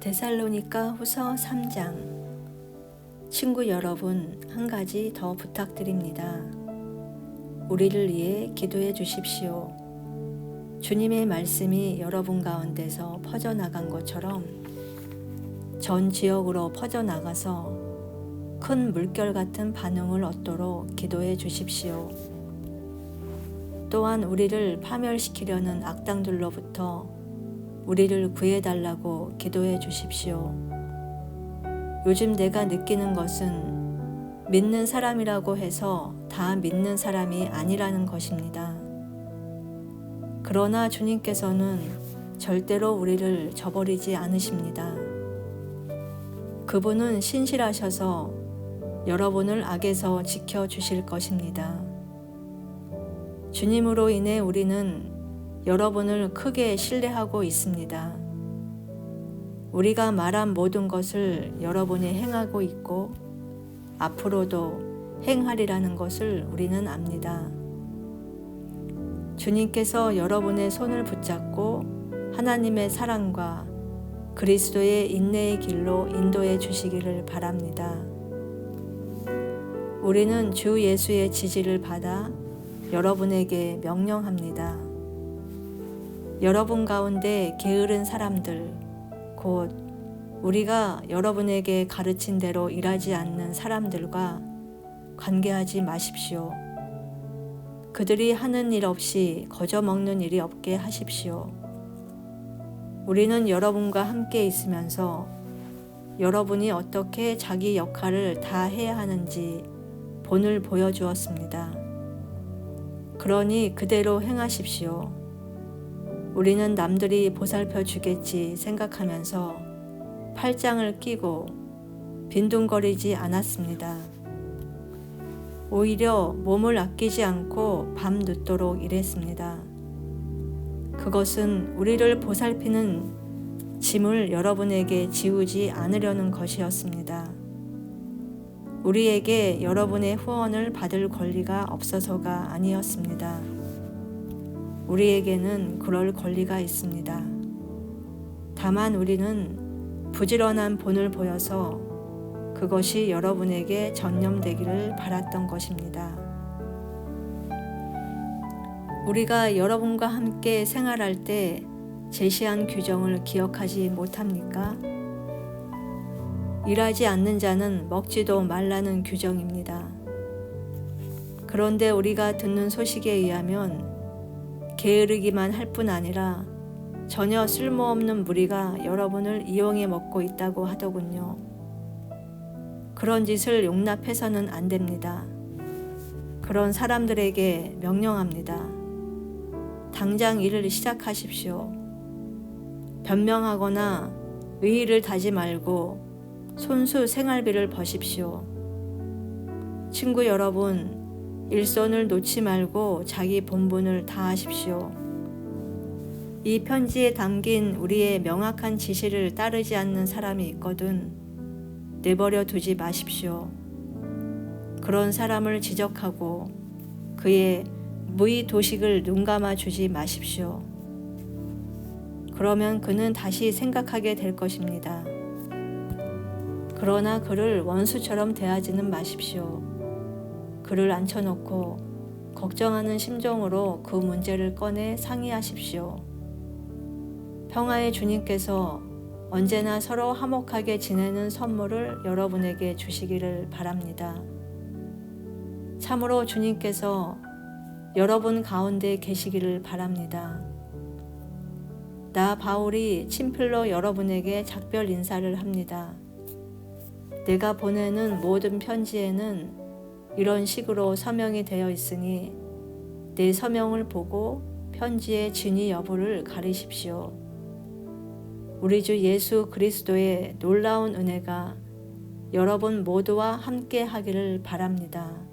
데살로니가 후서 3장 친구 여러분 한 가지 더 부탁드립니다. 우리를 위해 기도해 주십시오. 주님의 말씀이 여러분 가운데서 퍼져나간 것처럼 전 지역으로 퍼져나가서 큰 물결 같은 반응을 얻도록 기도해 주십시오. 또한 우리를 파멸시키려는 악당들로부터 우리를 구해달라고 기도해 주십시오. 요즘 내가 느끼는 것은 믿는 사람이라고 해서 다 믿는 사람이 아니라는 것입니다. 그러나 주님께서는 절대로 우리를 저버리지 않으십니다. 그분은 신실하셔서 여러분을 악에서 지켜 주실 것입니다. 주님으로 인해 우리는 여러분을 크게 신뢰하고 있습니다. 우리가 말한 모든 것을 여러분이 행하고 있고 앞으로도 행하리라는 것을 우리는 압니다. 주님께서 여러분의 손을 붙잡고 하나님의 사랑과 그리스도의 인내의 길로 인도해 주시기를 바랍니다. 우리는 주 예수의 지지를 받아 여러분에게 명령합니다. 여러분 가운데 게으른 사람들, 곧 우리가 여러분에게 가르친 대로 일하지 않는 사람들과 관계하지 마십시오. 그들이 하는 일 없이 거저 먹는 일이 없게 하십시오. 우리는 여러분과 함께 있으면서 여러분이 어떻게 자기 역할을 다 해야 하는지 본을 보여주었습니다. 그러니 그대로 행하십시오. 우리는 남들이 보살펴 주겠지 생각하면서 팔짱을 끼고 빈둥거리지 않았습니다. 오히려 몸을 아끼지 않고 밤 늦도록 일했습니다. 그것은 우리를 보살피는 짐을 여러분에게 지우지 않으려는 것이었습니다. 우리에게 여러분의 후원을 받을 권리가 없어서가 아니었습니다. 우리에게는 그럴 권리가 있습니다. 다만 우리는 부지런한 본을 보여서 그것이 여러분에게 전념되기를 바랐던 것입니다. 우리가 여러분과 함께 생활할 때 제시한 규정을 기억하지 못합니까? 일하지 않는 자는 먹지도 말라는 규정입니다. 그런데 우리가 듣는 소식에 의하면 게으르기만 할 뿐 아니라 전혀 쓸모없는 무리가 여러분을 이용해 먹고 있다고 하더군요. 그런 짓을 용납해서는 안 됩니다. 그런 사람들에게 명령합니다. 당장 일을 시작하십시오. 변명하거나 의의를 다지 말고 손수 생활비를 버십시오. 친구 여러분, 일손을 놓지 말고 자기 본분을 다하십시오. 이 편지에 담긴 우리의 명확한 지시를 따르지 않는 사람이 있거든 내버려 두지 마십시오. 그런 사람을 지적하고 그의 무의 도식을 눈감아 주지 마십시오. 그러면 그는 다시 생각하게 될 것입니다. 그러나 그를 원수처럼 대하지는 마십시오. 그를 앉혀놓고 걱정하는 심정으로 그 문제를 꺼내 상의하십시오. 평화의 주님께서 언제나 서로 화목하게 지내는 선물을 여러분에게 주시기를 바랍니다. 참으로 주님께서 여러분 가운데 계시기를 바랍니다. 나 바울이 친필로 여러분에게 작별 인사를 합니다. 내가 보내는 모든 편지에는 이런 식으로 서명이 되어 있으니 내 서명을 보고 편지의 진위 여부를 가리십시오. 우리 주 예수 그리스도의 놀라운 은혜가 여러분 모두와 함께 하기를 바랍니다.